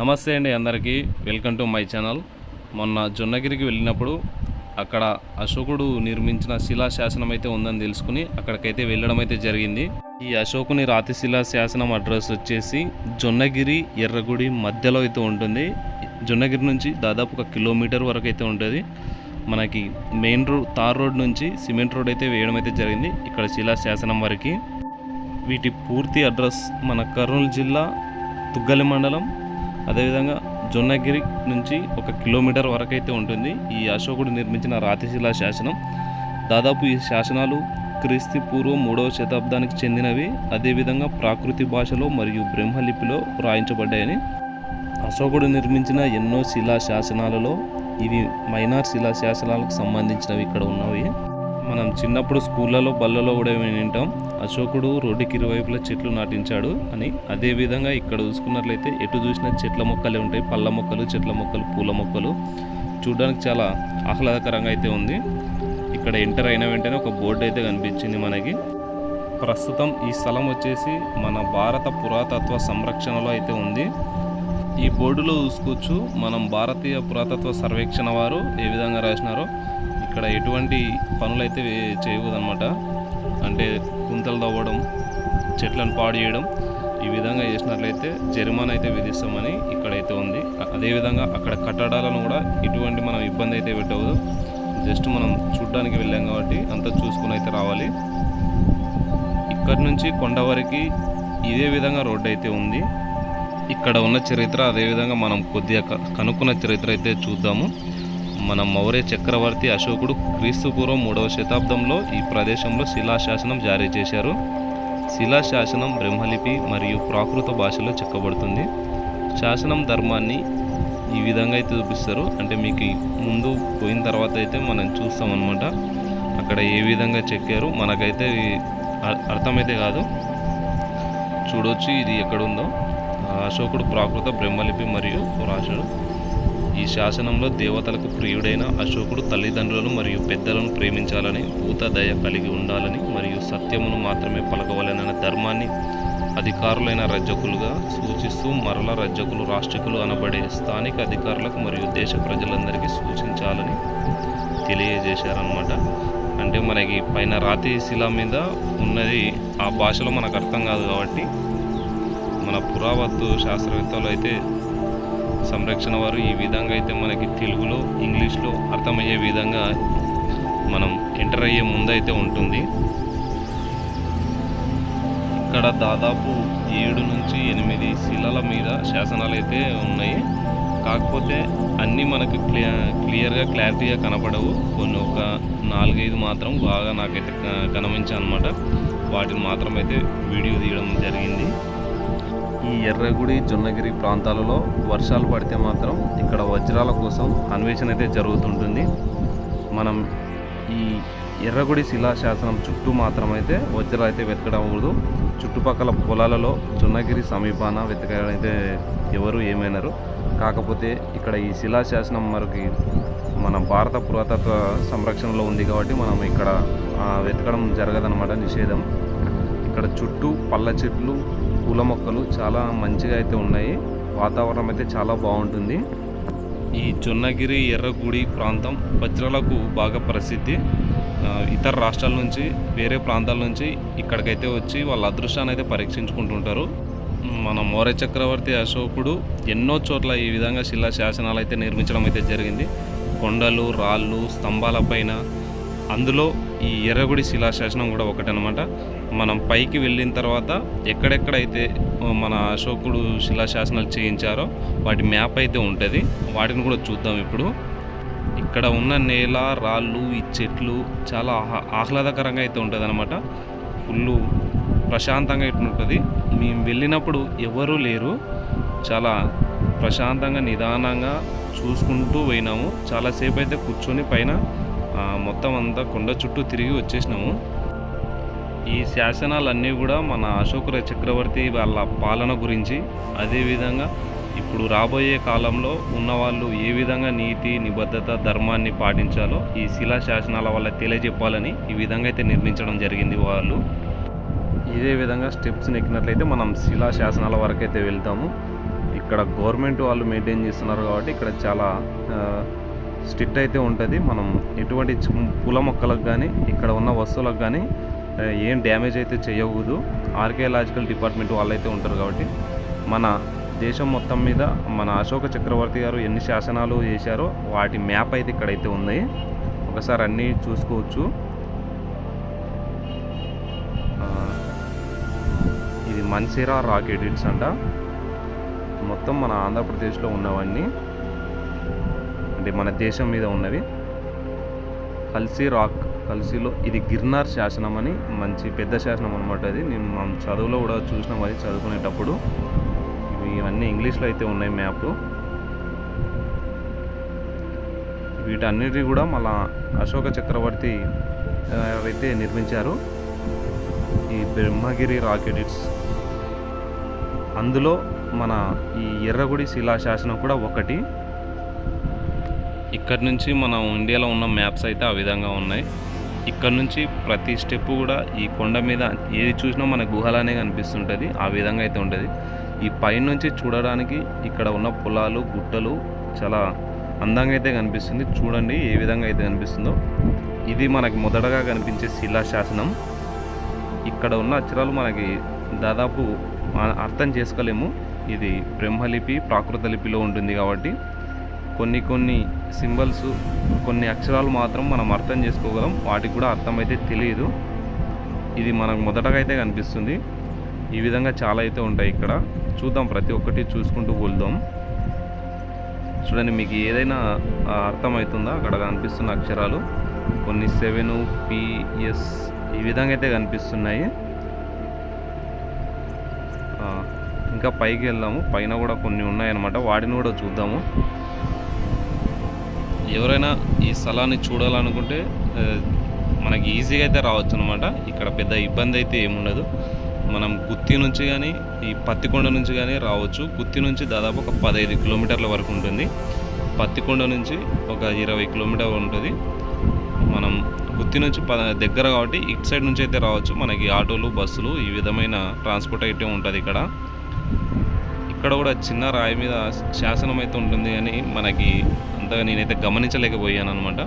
నమస్తే అండి అందరికీ. Welcome to my channel. మొన్న జొన్నగిరికి వెళ్ళినప్పుడు అక్కడ అశోకుడు నిర్మించిన శిలా శాసనం అయితే ఉందని తెలుసుకుని అక్కడికైతే వెళ్ళడం అయితే జరిగింది. ఈ అశోకుని రాతి శిలా శాసనం అడ్రస్ వచ్చేసి జొన్నగిరి ఎర్రగుడి మధ్యలో అయితే ఉంటుంది. జొన్నగిరి నుంచి దాదాపు ఒక కిలోమీటర్ వరకు అయితే ఉంటుంది. మనకి మెయిన్ రోడ్ తార్ రోడ్ నుంచి సిమెంట్ రోడ్ అయితే వేయడం అయితే జరిగింది ఇక్కడ శిలా శాసనం వరకు. వీటి పూర్తి అడ్రస్ మన కర్నూలు జిల్లా తుగ్గలి మండలం అదేవిధంగా జొన్నగిరి నుంచి ఒక కిలోమీటర్ వరకు అయితే ఉంటుంది. ఈ అశోకుడు నిర్మించిన రాతిశిలా శాసనం. దాదాపు ఈ శాసనాలు క్రీస్తు పూర్వం మూడవ శతాబ్దానికి చెందినవి. అదేవిధంగా ప్రాకృతి భాషలో మరియు బ్రహ్మలిపిలో వ్రాయించబడ్డాయని అశోకుడు నిర్మించిన ఎన్నో శిలా శాసనాలలో ఇవి మైనార్ శిలా శాసనాలకు సంబంధించినవి ఇక్కడ ఉన్నవి. మనం చిన్నప్పుడు స్కూళ్ళలో బళ్ళలో కూడా వింటాం అశోకుడు రోడ్డుకి ఇరువైపులా చెట్లు నాటించాడు అని అదే విధంగా ఇక్కడ చూసుకున్నట్లయితే ఎటు చూసినా చెట్ల మొక్కలే ఉంటాయి. పళ్ళ మొక్కలు చెట్ల మొక్కలు పూల మొక్కలు. చూడడానికి చాలా ఆహ్లాదకరంగా అయితే ఉంది. ఇక్కడ ఎంటర్ అయిన వెంటనే ఒక బోర్డు అయితే కనిపించింది మనకి. ప్రస్తుతం ఈ స్థలం వచ్చేసి మన భారత పురాతత్వ సంరక్షణలో అయితే ఉంది. ఈ బోర్డులో చూసుకోవచ్చు మనం భారతీయ పురాతత్వ సర్వేక్షణ వారు ఏ విధంగా రాసినారో. ఇక్కడ ఎటువంటి పనులు అయితే చేయకూడదనమాట అంటే కుంతలు తవ్వడం చెట్లను పాడు చేయడం ఈ విధంగా చేసినట్లయితే జరిమానా అయితే విధిస్తామని ఇక్కడైతే ఉంది. అదేవిధంగా అక్కడ కట్టడాలను కూడా ఎటువంటి మనం ఇబ్బంది అయితే పెట్టవద్దు జస్ట్ మనం చూడడానికి వెళ్ళాం కాబట్టి అంతా చూసుకుని అయితే రావాలి. ఇక్కడి నుంచి కొండ వరకు ఇదే విధంగా రోడ్డు అయితే ఉంది. ఇక్కడ ఉన్న చరిత్ర అదేవిధంగా మనం కొద్దిగా కనుక్కున్న చరిత్ర అయితే చూద్దాము. మన మౌర్య చక్రవర్తి అశోకుడు క్రీస్తుపూర్వం మూడవ శతాబ్దంలో ఈ ప్రదేశంలో శిలాశాసనం జారీ చేశారు. శిలాశాసనం బ్రహ్మలిపి మరియు ప్రాకృత భాషలో చెక్కబడుతుంది శాసనం ధర్మాన్ని ఈ విధంగా అయితే చూపిస్తారు. అంటే మీకు ముందు పోయిన తర్వాత అయితే మనం చూస్తాం అనమాట అక్కడ ఏ విధంగా చెక్కారు? మనకైతే అర్థమైతే కాదు. చూడొచ్చు ఇది ఎక్కడుందో అశోకుడు ప్రాకృత బ్రహ్మలిపి మరియు రాశాడు ఈ శాసనంలో దేవతలకు ప్రియుడైన అశోకుడు తల్లిదండ్రులను మరియు పెద్దలను ప్రేమించాలని భూత దయ కలిగి ఉండాలని మరియు సత్యమును మాత్రమే పలకవలనన్న ధర్మాన్ని అధికారులైన రజ్జకులుగా సూచిస్తూ మరల రజ్జకులు రాష్ట్రికులు అనబడే స్థానిక అధికారులకు మరియు దేశ ప్రజలందరికీ సూచించాలని తెలియజేశారనమాట అంటే మనకి పైన రాతి శిల మీద ఉన్నది ఆ భాషలో మనకు అర్థం కాదు కాబట్టి మన పురావత్తు శాస్త్రవేత్తలు అయితే సంరక్షణ వారు ఈ విధంగా అయితే మనకి తెలుగులో ఇంగ్లీష్లో అర్థమయ్యే విధంగా మనం ఎంటర్ అయ్యే ముందు అయితే ఉంటుంది. ఇక్కడ దాదాపు ఏడు నుంచి ఎనిమిది శిలల మీద శాసనాలు అయితే ఉన్నాయి. కాకపోతే అన్నీ మనకు క్లియర్ క్లియర్గా క్లారిటీగా కనపడవు. కొన్ని ఒక నాలుగైదు మాత్రం బాగా నాకైతే కనిపించాయి అనమాట వాటిని మాత్రం అయితే వీడియో తీయడం జరిగింది. ఈ ఎర్రగుడి జొన్నగిరి ప్రాంతాలలో వర్షాలు పడితే మాత్రం ఇక్కడ వజ్రాల కోసం అన్వేషణ అయితే జరుగుతుంటుంది. మనం ఈ ఎర్రగుడి శిలాశాసనం చుట్టూ మాత్రమైతే వజ్రాలు అయితే వెతకడం అవ్వదు చుట్టుపక్కల పొలాలలో జొన్నగిరి సమీపాన వెతకడం అయితే ఎవరు ఏమైనారు. కాకపోతే ఇక్కడ ఈ శిలాశాసనం మనకి మన భారత పురాతత్వ సంరక్షణలో ఉంది కాబట్టి మనం ఇక్కడ వెతకడం జరగదనమాట నిషేధం. ఇక్కడ చుట్టూ పళ్ళ చెట్లు పూల మొక్కలు చాలా మంచిగా అయితే ఉన్నాయి. వాతావరణం అయితే చాలా బాగుంటుంది. ఈ జొన్నగిరి ఎర్రగుడి ప్రాంతం వజ్రాలకు బాగా ప్రసిద్ధి. ఇతర రాష్ట్రాల నుంచి వేరే ప్రాంతాల నుంచి ఇక్కడికైతే వచ్చి వాళ్ళ అదృష్టాన్ని అయితే పరీక్షించుకుంటుంటారు. మన మౌర్య చక్రవర్తి అశోకుడు ఎన్నో చోట్ల ఈ విధంగా శిలా శాసనాలు అయితే నిర్మించడం అయితే జరిగింది. కొండలు రాళ్ళు స్తంభాల పైన అందులో ఈ ఎర్రగుడి శిలాశాసనం కూడా ఒకటనమాట. మనం పైకి వెళ్ళిన తర్వాత ఎక్కడెక్కడైతే మన అశోకుడు శిలాశాసనాలు చేయించారో వాటి మ్యాప్ అయితే ఉంటుంది. వాటిని కూడా చూద్దాం ఇప్పుడు. ఇక్కడ ఉన్న నేల రాళ్ళు ఈ చెట్లు చాలా ఆహ్లాదకరంగా అయితే ఉంటుంది అనమాట ఫుల్ ప్రశాంతంగా ఇట్లుంటుంది మేము వెళ్ళినప్పుడు ఎవరూ లేరు. చాలా ప్రశాంతంగా నిదానంగా చూసుకుంటూ పోయినాము. చాలాసేపు అయితే కూర్చొని పైన మొత్తం అంతా కొండ చుట్టూ తిరిగి వచ్చేసినాము. ఈ శాసనాలన్నీ కూడా మన అశోక చక్రవర్తి వాళ్ళ పాలన గురించి అదేవిధంగా ఇప్పుడు రాబోయే కాలంలో ఉన్నవాళ్ళు ఏ విధంగా నీతి నిబద్ధత ధర్మాన్ని పాటించాలో ఈ శిలా శాసనాల వల్ల తెలియజెప్పాలని ఈ విధంగా అయితే నిర్మించడం జరిగింది వాళ్ళు. ఇదే విధంగా స్టెప్స్ ఎక్కినట్లయితే మనం శిలా శాసనాల వరకు అయితే వెళ్తాము. ఇక్కడ గవర్నమెంట్ వాళ్ళు మెయింటైన్ చేస్తున్నారు కాబట్టి ఇక్కడ చాలా స్ట్రిక్ట్ అయితే ఉంటుంది. మనం ఎటువంటి పూల మొక్కలకు కానీ ఇక్కడ ఉన్న వస్తువులకు కానీ ఏం డ్యామేజ్ అయితే చేయకూడదు. ఆర్కియలాజికల్ డిపార్ట్మెంట్ వాళ్ళు అయితే ఉంటారు కాబట్టి మన దేశం మొత్తం మీద మన అశోక చక్రవర్తి గారు ఎన్ని శాసనాలు చేశారో వాటి మ్యాప్ అయితే ఇక్కడైతే ఉంది. ఒకసారి అన్నీ చూసుకోవచ్చు. ఇది మన్సిరా రాక్ ఎడిట్స్ అంట. మొత్తం మన ఆంధ్రప్రదేశ్లో ఉన్నవన్నీ. అంటే మన దేశం మీద ఉన్నవి. కల్సీ రాక్ కల్సీలో ఇది గిర్నార్ శాసనం అని మంచి పెద్ద శాసనం అనమాట అది. నేను మనం చదువులో కూడా చూసినాం అది చదువుకునేటప్పుడు. ఇవి ఇవన్నీ ఇంగ్లీష్లో అయితే ఉన్నాయి మ్యాప్. వీటన్నిటి కూడా మళ్ళా అశోక చక్రవర్తి అయితే నిర్మించారు ఈ బ్రహ్మగిరి రాక్ ఎడిట్స్ అందులో మన ఈ ఎర్రగుడి శిలా శాసనం కూడా ఒకటి. ఇక్కడ నుంచి మనం ఇండియాలో ఉన్న మ్యాప్స్ అయితే ఆ విధంగా ఉన్నాయి. ఇక్కడ నుంచి ప్రతి స్టెప్ కూడా ఈ కొండ మీద ఏది చూసినా మన గుహలానే కనిపిస్తుంటుంది. ఆ విధంగా అయితే ఉంటుంది. ఈ పైనుంచి చూడడానికి ఇక్కడ ఉన్న పొలాలు గుట్టలు చాలా అందంగా అయితే కనిపిస్తుంది. చూడండి ఏ విధంగా అయితే కనిపిస్తుందో. ఇది మనకి మొదటగా కనిపించే శిలా శాసనం. ఇక్కడ ఉన్న అక్షరాలు మనకి దాదాపు అర్థం చేసుకోలేము. ఇది బ్రహ్మలిపి ప్రాకృత లిపిలో ఉంటుంది కాబట్టి కొన్ని కొన్ని సింబల్స్ కొన్ని అక్షరాలు మాత్రం మనం అర్థం చేసుకోగలం. వాటికి కూడా అర్థం అయితే తెలియదు ఇది మనకు మొదటగా అయితే కనిపిస్తుంది. ఈ విధంగా చాలా అయితే ఉంటాయి ఇక్కడ. చూద్దాం ప్రతి ఒక్కటి చూసుకుంటూ వెళ్దాం చూడండి మీకు ఏదైనా అర్థమవుతుందా? అక్కడ కనిపిస్తున్న అక్షరాలు. కొన్ని సెవెన్ పిఎస్ ఈ విధంగా అయితే కనిపిస్తున్నాయి. ఇంకా పైకి వెళ్దాము. పైన కూడా కొన్ని ఉన్నాయన్నమాట. వాటిని కూడా చూద్దాము. ఎవరైనా ఈ స్థలాన్ని చూడాలనుకుంటే మనకి ఈజీగా అయితే రావచ్చు అనమాట ఇక్కడ పెద్ద ఇబ్బంది అయితే ఏముండదు. మనం గుత్తి నుంచి కానీ ఈ పత్తికొండ నుంచి కానీ రావచ్చు. గుత్తి నుంచి దాదాపు ఒక పదహైదు కిలోమీటర్ల వరకు ఉంటుంది. పత్తికొండ నుంచి ఒక ఇరవై కిలోమీటర్ ఉంటుంది. మనం గుత్తి నుంచి పద దగ్గర కాబట్టి ఇటు సైడ్ నుంచి అయితే రావచ్చు. మనకి ఆటోలు బస్సులు ఈ విధమైన ట్రాన్స్పోర్ట్ అయితే ఉంటుంది ఇక్కడ. ఇక్కడ కూడా చిన్న రాయి మీద శాసనం అయితే ఉంటుంది కానీ మనకి అంతగా నేనైతే గమనించలేకపోయాను అనమాట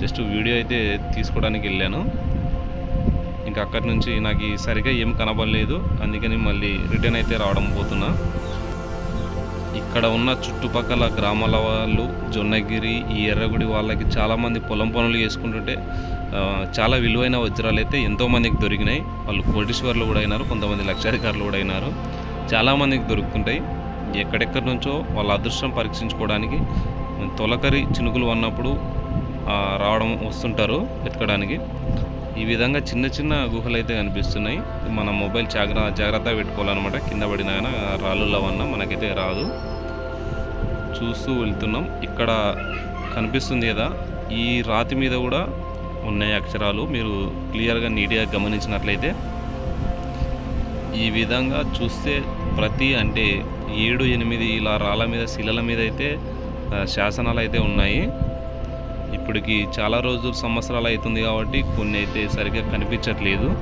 జస్ట్ వీడియో అయితే తీసుకోవడానికి వెళ్ళాను. ఇంకా అక్కడి నుంచి నాకు సరిగా ఏం కనబడలేదు. అందుకని మళ్ళీ రిటర్న్ అయితే రావడం పోతున్నా. ఇక్కడ ఉన్న చుట్టుపక్కల గ్రామాల వాళ్ళు జొన్నగిరి ఈ ఎర్రగుడి వాళ్ళకి చాలామంది పొలం పనులు చేసుకుంటుంటే చాలా విలువైన వజ్రాలు అయితే ఎంతోమందికి దొరికినాయి. వాళ్ళు కోటీశ్వర్లు కూడా అయినారు కొంతమంది లక్షాధికారులు కూడా అయినారు. చాలామందికి దొరుకుతుంటాయి. ఎక్కడెక్కడి నుంచో వాళ్ళ అదృష్టం పరీక్షించుకోవడానికి తొలకరి చినుకులు అన్నప్పుడు రావడం వస్తుంటారు వెతకడానికి. ఈ విధంగా చిన్న చిన్న గుహలు అయితే కనిపిస్తున్నాయి. మన మొబైల్ జాగ్ర జాగ్రత్తగా పెట్టుకోవాలన్నమాట. కింద పడిన కానీ రాళ్ళుల్లో వల్ల మనకైతే రాదు. చూస్తూ వెళ్తున్నాం. ఇక్కడ కనిపిస్తుంది కదా ఈ రాతి మీద కూడా ఉన్నాయి అక్షరాలు. మీరు క్లియర్గా నీట్గా గమనించినట్లయితే ఈ విధంగా చూస్తే ప్రతి అంటే ఏడు ఎనిమిది ఇలా రాళ్ళ మీద శిలల మీద అయితే శాసనాలు అయితే ఉన్నాయి. ఇప్పటికి చాలా రోజులు సంవత్సరాలు అవుతుంది కాబట్టి కొన్ని అయితే సరిగ్గా కనిపించట్లేదు.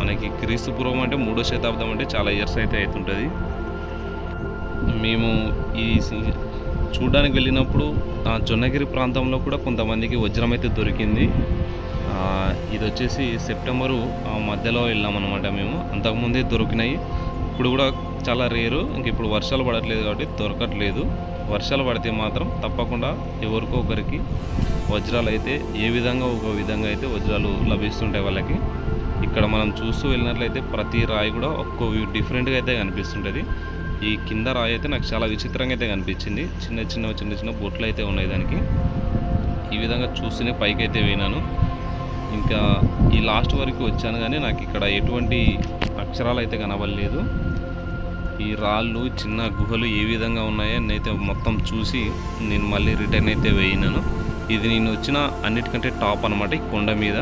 మనకి క్రీస్తు పూర్వం అంటే మూడో శతాబ్దం అంటే చాలా ఇయర్స్ అయితే అవుతుంటుంది. మేము ఈ సి- చూడడానికి వెళ్ళినప్పుడు ఆ జొన్నగిరి ప్రాంతంలో కూడా కొంతమందికి వజ్రం అయితే దొరికింది. ఇది వచ్చేసి సెప్టెంబరు మధ్యలో వెళ్ళాం అనమాట మేము. అంతకుముందే దొరికినాయి. ఇప్పుడు కూడా చాలా రేరు. ఇంక ఇప్పుడు వర్షాలు పడట్లేదు కాబట్టి దొరకట్లేదు. వర్షాలు పడితే మాత్రం తప్పకుండా ఎవరికో ఒకరికి వజ్రాలు అయితే ఏ విధంగా ఒక విధంగా అయితే వజ్రాలు లభిస్తుంటాయి వాళ్ళకి. ఇక్కడ మనం చూస్తూ వెళ్ళినట్లయితే ప్రతి రాయి కూడా ఒక్కో డిఫరెంట్గా అయితే కనిపిస్తుంటుంది. ఈ కింద రాయి అయితే నాకు చాలా విచిత్రంగా అయితే కనిపించింది. చిన్న చిన్న చిన్న చిన్న బొట్లు అయితే ఉన్నాయి దానికి. ఈ విధంగా చూస్తూనే పైకి అయితే పోయినాను ఇంకా ఈ లాస్ట్ వరకు వచ్చాను కానీ నాకు ఇక్కడ ఎటువంటి అక్షరాలు అయితే కనబడలేదు. ఈ రాళ్ళు చిన్న గుహలు ఏ విధంగా ఉన్నాయో నేనైతే మొత్తం చూసి నేను మళ్ళీ రిటర్న్ అయితే వేయినాను. ఇది నేను వచ్చిన అన్నిటికంటే టాప్ అనమాట ఈ కొండ మీద.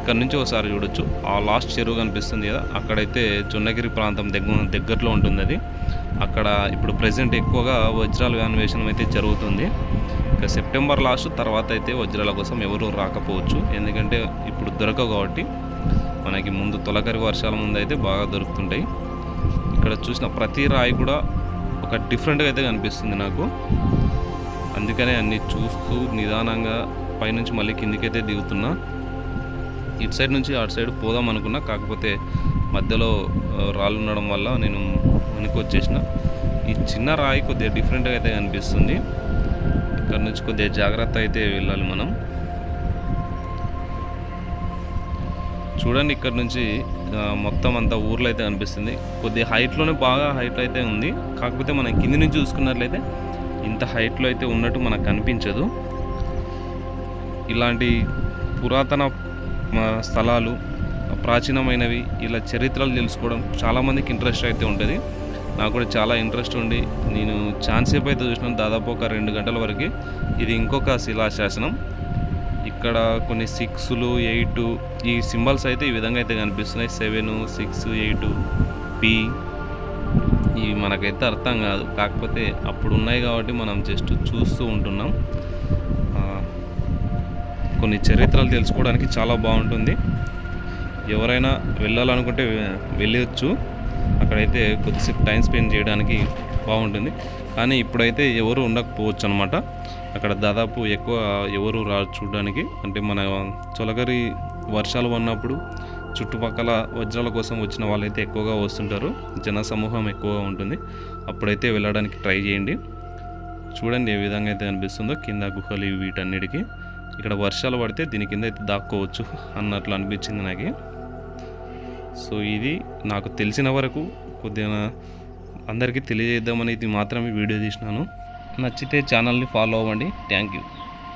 ఇక్కడ నుంచి ఒకసారి చూడొచ్చు. ఆ లాస్ట్ చెరువు కనిపిస్తుంది కదా అక్కడైతే జొన్నగిరి ప్రాంతం దగ్గర దగ్గరలో ఉంటుంది అది. అక్కడ ఇప్పుడు ప్రజెంట్ ఎక్కువగా వజ్రాల అన్వేషణ అయితే జరుగుతుంది. ఇంకా సెప్టెంబర్ లాస్ట్ తర్వాత అయితే వజ్రాల కోసం ఎవరు రాకపోవచ్చు. ఎందుకంటే ఇప్పుడు దొరకవు కాబట్టి మనకి ముందు తొలకరి వర్షాల ముందు అయితే బాగా దొరుకుతుంటాయి. ఇక్కడ చూసిన ప్రతి రాయి కూడా ఒక డిఫరెంట్గా అయితే కనిపిస్తుంది నాకు. అందుకనే అన్ని చూస్తూ నిదానంగా పైనుంచి మళ్ళీ కిందికైతే దిగుతున్నా. ఇటు సైడ్ నుంచి అటు సైడ్ పోదాం అనుకున్నా కాకపోతే మధ్యలో రాళ్ళు ఉండడం వల్ల నేను వెనక్కి వచ్చేసిన. ఈ చిన్న రాయి కొద్దిగా డిఫరెంట్గా అయితే కనిపిస్తుంది. ఇక్కడ నుంచి కొద్దిగా జాగ్రత్త అయితే వెళ్ళాలి మనం. చూడండి ఇక్కడ నుంచి మొత్తం అంతా ఊర్లో అయితే కనిపిస్తుంది. కొద్దిగా హైట్లోనే బాగా హైట్ అయితే ఉంది. కాకపోతే మనం కింది నుంచి చూసుకున్నట్లయితే ఇంత హైట్లో అయితే ఉన్నట్టు మనకు కనిపించదు. ఇలాంటి పురాతన స్థలాలు ప్రాచీనమైనవి ఇలా చరిత్రలు తెలుసుకోవడం చాలామందికి ఇంట్రెస్ట్ అయితే ఉంటుంది. నాకు కూడా చాలా ఇంట్రెస్ట్ ఉండి నేను ఛాన్సేపు అయితే చూసినాను. దాదాపు ఒక రెండు గంటల వరకు. ఇది ఇంకొక శిలాశాసనం. ఇక్కడ కొన్ని సిక్స్లు ఎయిట్ ఈ సింబల్స్ అయితే ఈ విధంగా అయితే కనిపిస్తున్నాయి. Seven six eight P. ఇవి మనకైతే అర్థం కాదు. కాకపోతే అప్పుడు ఉన్నాయి కాబట్టి మనం జస్ట్ చూస్తూ ఉంటున్నాం. కొన్ని చరిత్రలు తెలుసుకోవడానికి చాలా బాగుంటుంది. ఎవరైనా వెళ్ళాలనుకుంటే వె- వెళ్ళొచ్చు. అక్కడైతే కొద్దిసేపు టైం స్పెండ్ చేయడానికి బాగుంటుంది. కానీ ఇప్పుడైతే ఎవరు ఉండకపోవచ్చు అనమాట అక్కడ దాదాపు ఎక్కువ ఎవరు రా చూడడానికి. అంటే మన చొలగరి వర్షాలు ఉన్నప్పుడు చుట్టుపక్కల వజ్రాల కోసం వచ్చిన వాళ్ళైతే ఎక్కువగా వస్తుంటారు. జన సమూహం ఎక్కువగా ఉంటుంది. అప్పుడైతే వెళ్ళడానికి ట్రై చేయండి. చూడండి ఏ విధంగా అయితే అనిపిస్తుందో కింద గుహలు వీటన్నిటికీ. ఇక్కడ వర్షాలు పడితే దీని కింద అయితే దాక్కోవచ్చు అన్నట్లు అనిపించింది నాకు. సో ఇది నాకు తెలిసిన వరకు కొద్దిగా అందరికీ తెలియజేద్దామని ఇది మాత్రమే వీడియో తీసినాను. నచ్చితే ఛానల్ని ఫాలో అవ్వండి. Thank you.